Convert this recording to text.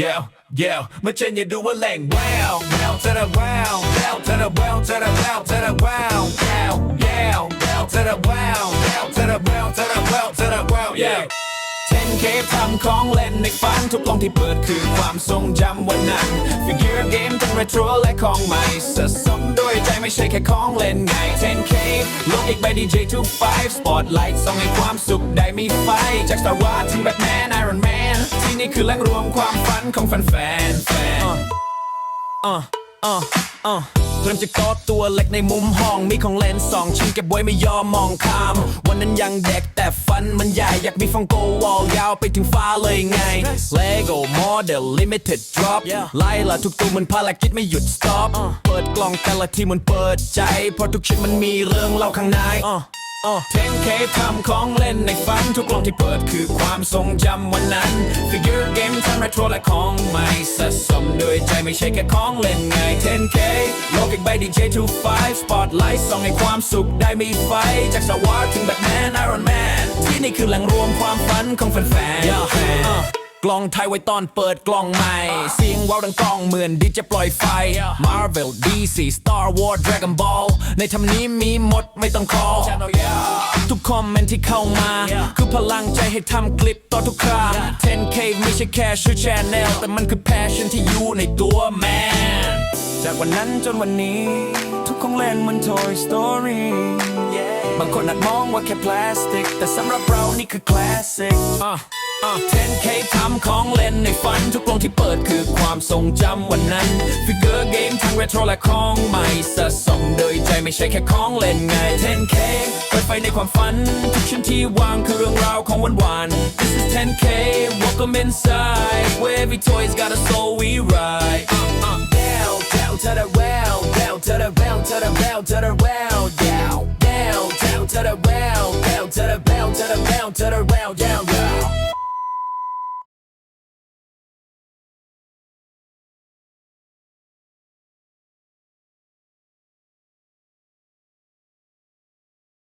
yeah yeah เมื่อเช่นอย่าดูว่าแหล่ง wow wow เธอระ wow wow เธอระ wow เธอระ wow เธอระ wow wow yeah wow เธอระ wow wow เธอระ wow เธอระ wow เธอระ wow yeah 10k ทำของเล่นในฝันทุกกล่องที่เปิดคือความทรงจำวันนั้น Figure game ทั้ง retro และของใหม่สะสมด้วยใจไม่ใช่แค่ของเล่นไง 10k ลกอีกใบ DJ 25 Spotlight ส่องให้ความสุขได้มีไฟ จาก Star Wars ถึง Batman Iron Man ที่นี่ คือแหล่งรวมความฝันของแฟนๆแฟน uh, uh, uh เริ่มจากโต๊ะตัวเล็กในมุมห้อง มีของเล่นสองชิ้นเก็บไว้ไม่ยอมมองข้าม วันนั้นยังเด็กแต่ฟันมันใหญ่ อยากมีฟังโกวอลยาวไปถึงฟ้าเลยไง Lego Model Limited Drop ไล่ละทุกตัวเหมันภารกิจไม่หยุด stop เปิดกล่องแต่ละทีมันเปิดใจ เพราะทุกชิ้นมันมีเรื่องเล่าข้างใน 10k ทำของเล่นในฝัน ทุกกล่องที่เปิดคือความทรงจำวันนั้น Figure game ทั้ง retro และของใหม่สะสมด้วยใจไม่ใช่แค่ของเล่นไง 10k โลกอีกใบ DJ 25 Spotlight ส่องให้ความสุขได้มีไฟ จาก Star Wars ถึง Batman Iron Man ที่นี่คือแหล่งรวมความฝันของแฟนๆ กล่องไทยไว้ตอนเปิดกล่องใหม่ เสียงว้าวดังกล้องเหมือนดิจะปล่อยไฟ Marvel DC Star Wars Dragon Ball ในทำนี้มีหมดไม่ต้อง call ทุกคอมเมนต์ที่เข้ามา คือพลังใจให้ทำคลิปต่อทุกครา 10k ไม่ใช่แค่ชื่อ channel แต่มันคือ passion ที่อยู่ในตัวแมนจากวันนั้นจนวันนี้ ทุกของเล่นมัน Toy Story บางคนอาจมองว่าแค่พลาสติก แต่สำหรับเรานี่คือคลาสสิก 10k ทำของเล่นในฝัน ทุกกลองที่เปิดคือความทรงจำวันนั้น ฟิกเกอร์เกมทั้ง retro และของใหม่สะสมโดยใจไม่ใช่แค่ของเล่นไง 10k เปิดไฟในความฝัน ทุกชิ้นที่วางคือเรื่องราวของวันวาน This is 10k welcome inside where every toy's got a soul we ride uh, uh, down down to the well down to the well to the well to the well down down down to the well down to the well to the well to the well down